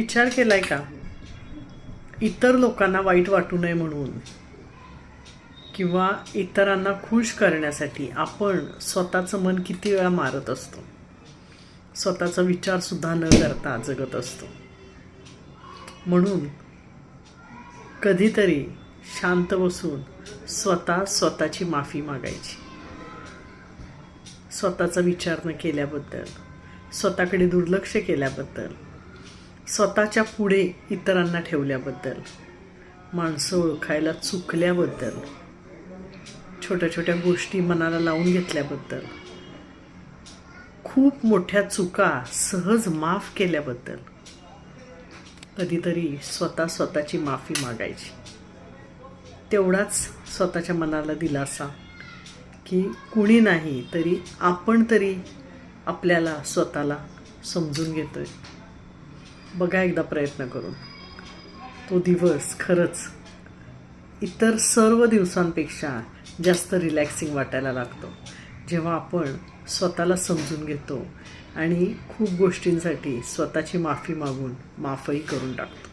विचार केलाय का? इतर लोकांना वाईट वाटू नये म्हणून किंवा इतरांना खुश करण्यासाठी आपण स्वतःचं मन किती वेळा मारत असतो? स्वतःचा विचारसुद्धा न करता जगत असतो. म्हणून कधीतरी शांत बसून स्वतः स्वतःची माफी मागायची. स्वतःचा विचार न केल्याबद्दल स्वतःकडे दुर्लक्ष केल्याबद्दल स्वतःच्या पुढे इतरांना ठेवल्याबद्दल माणसं ओळखायला चुकल्याबद्दल छोट्या छोट्या गोष्टी मनाला लावून घेतल्याबद्दल खूप मोठ्या चुका सहज माफ केल्याबद्दल कधीतरी स्वतः स्वतःची माफी मागायची. तेवढाच स्वतःच्या मनाला दिलासा की कुणी नाही तरी आपण तरी आपल्याला स्वतःला समजून घेतो आहे बघा एकदा प्रयत्न करून. तो दिवस खरंच इतर सर्व दिवसांपेक्षा जास्त रिलॅक्सिंग वाटायला लागतो. जेव्हा आपण स्वतःला समजून घेतो आणि खूप गोष्टींसाठी स्वतःची माफी मागून माफही करून टाकतो.